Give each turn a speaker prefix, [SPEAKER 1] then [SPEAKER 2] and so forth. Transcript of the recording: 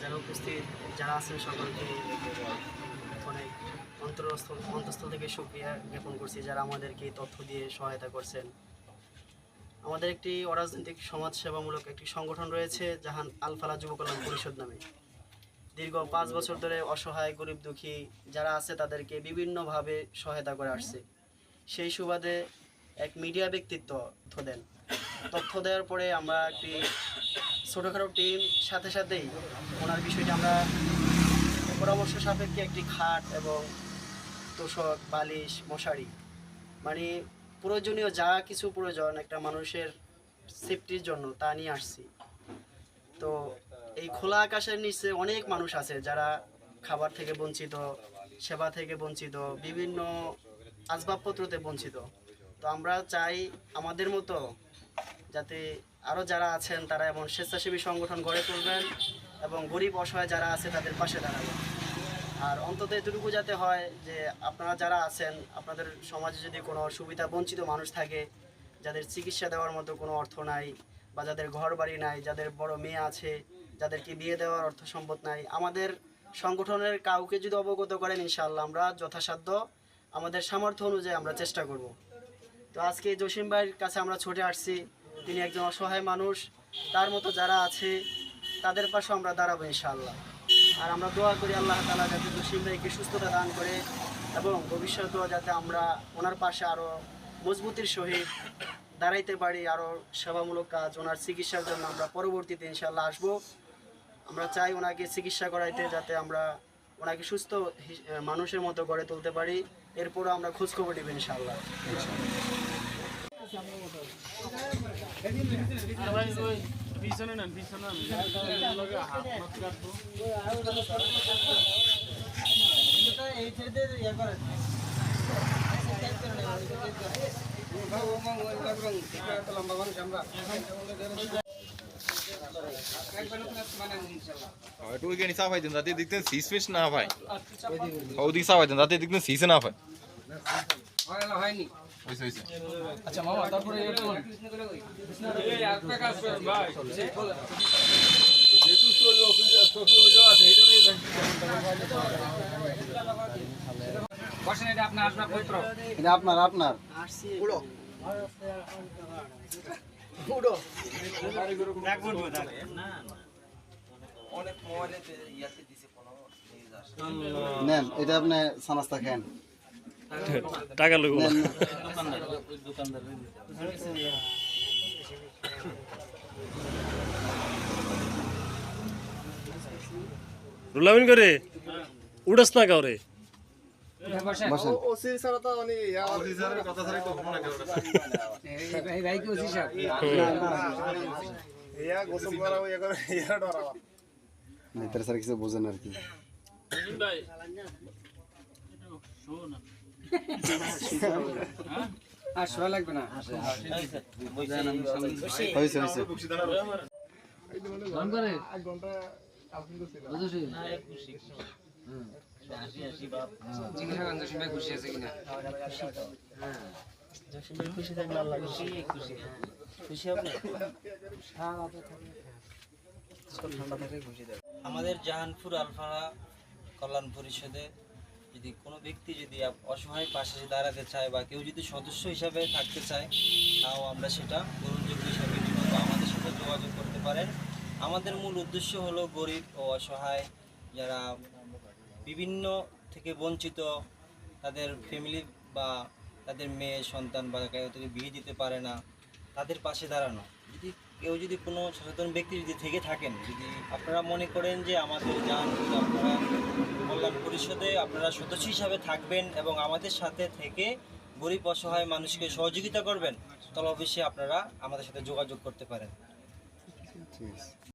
[SPEAKER 1] যারা উপস্থিত যারা আছেন সকলকে অনেক অন্তরস্থ অন্তঃস্থল থেকে সুক্রিয়া জ্ঞাপন করছি যারা আমাদেরকে তথ্য দিয়ে সহায়তা করছেন। আমাদের একটি অরাজনৈতিক সমাজসেবামূলক একটি সংগঠন রয়েছে, জাহান আলফালা যুব কল্যাণ পরিষদ নামে। দীর্ঘ পাঁচ বছর ধরে অসহায়, গরিব, দুঃখী যারা আছে, তাদেরকে বিভিন্নভাবে সহায়তা করে আসছে। সেই সুবাদে এক মিডিয়া ব্যক্তিত্ব তথ্য দেন। তথ্য দেওয়ার পরে আমরা একটি ছোটোখাটো টিম, সাথে সাথেই ওনার বিষয়টি আমরা পরামর্শ সাপেক্ষে একটি খাট এবং তোষক, বালিশ, মশারি। মানে প্রয়োজনীয় যা কিছু প্রয়োজন একটা মানুষের সেফটির জন্য তা নিয়ে আসছি। তো এই খোলা আকাশের নিচে অনেক মানুষ আছে যারা খাবার থেকে বঞ্চিত, সেবা থেকে বঞ্চিত, বিভিন্ন আসবাবপত্রতে বঞ্চিত। তো আমরা চাই আমাদের মতো যাতে আরও যারা আছেন তারা এমন স্বেচ্ছাসেবী সংগঠন গড়ে তুলবেন এবং গরিব অসহায় যারা আছে তাদের পাশে দাঁড়াবেন। আর অন্তত এতটুকু যাতে হয় যে আপনারা যারা আছেন, আপনাদের সমাজে যদি কোনো সুবিধা বঞ্চিত মানুষ থাকে, যাদের চিকিৎসা দেওয়ার মতো কোনো অর্থ নাই বা যাদের ঘর বাড়ি নাই, যাদের বড় মেয়ে আছে, যাদেরকে বিয়ে দেওয়ার অর্থ সম্পদ নাই, আমাদের সংগঠনের কাউকে যদি অবগত করেন ইনশাআল্লাহ আমরা যথাসাধ্য আমাদের সামর্থ্য অনুযায়ী আমরা চেষ্টা করব। তো আজকে জসিম ভাইয়ের কাছে আমরা ছুটে আসছি। তিনি একজন অসহায় মানুষ। তার মতো যারা আছে, তাদের পাশে আমরা দাঁড়াবো ইনশাআল্লাহ। আর আমরা দোয়া করি আল্লাহ তালা যাতে জসিম ভাইকে সুস্থতা দান করে এবং ভবিষ্যতেও যাতে আমরা ওনার পাশে আরও মজবুতির সহিত দাঁড়াইতে পারি আরও সেবামূলক কাজ, ওনার চিকিৎসার জন্য আমরা পরবর্তীতে ইনশাআল্লাহ আসব। আমরা চাই ওনাকে চিকিৎসা করাইতে যাতে আমরা ওনাকে সুস্থ মানুষের মতো গড়ে তুলতে পারি। এরপরও আমরা খোঁজখবর নেব ইনশাআল্লাহ।
[SPEAKER 2] পিছনে নেন পিছনে
[SPEAKER 3] একটু ওইখানে সাফ হয় যাতে দেখতেন সিস ফিস না হয় ওদিকে সাফ হয় যাতে দেখতেন সিসে না হয়েছে
[SPEAKER 2] আচ্ছা মামা তারপরে আপনার আপনার পত্র
[SPEAKER 4] এটা আপনার আপনার।
[SPEAKER 1] আসছি
[SPEAKER 4] নেন এটা আপনি সানাস্তা খান।
[SPEAKER 5] টাকা লোক
[SPEAKER 4] নেন
[SPEAKER 5] রুলামিন করে উড়াস না কাউরে?
[SPEAKER 4] কিছু বোঝেন আর কি।
[SPEAKER 2] আর শোয়া লাগবে না।
[SPEAKER 4] হয়েছে হয়েছে।
[SPEAKER 2] খুশি আছে কিনা
[SPEAKER 1] খুশি থাকলে আল্লাহ খুশি খুশি খুশি আপনি ঠান্ডা থাকে খুশি থাকে
[SPEAKER 6] আমাদের জাহানপুর আলফারা কল্যাণ পরিষদে যদি কোনো ব্যক্তি যদি অসহায় পাশে দাঁড়াতে চায় বা কেউ যদি সদস্য হিসাবে থাকতে চায়, তাও আমরা সেটা গ্রহণযোগ্য হিসাবে আমাদের সাথে যোগাযোগ করতে পারেন। আমাদের মূল উদ্দেশ্য হলো গরিব ও অসহায় যারা বিভিন্ন থেকে বঞ্চিত, তাদের ফ্যামিলি বা তাদের মেয়ে, সন্তান বা কেউ তাদের বিয়ে দিতে পারে না, তাদের পাশে দাঁড়ানো। যদি কেউ যদি কোনো সচেতন ব্যক্তি যদি থেকে থাকেন, যদি আপনারা মনে করেন যে আমাদের যান আপনারা কল্যাণ পরিষদে আপনারা সদস্য হিসাবে থাকবেন এবং আমাদের সাথে থেকে গরিব অসহায় মানুষকে সহযোগিতা করবেন, তাহলে অবশ্যই আপনারা আমাদের সাথে যোগাযোগ করতে পারেন।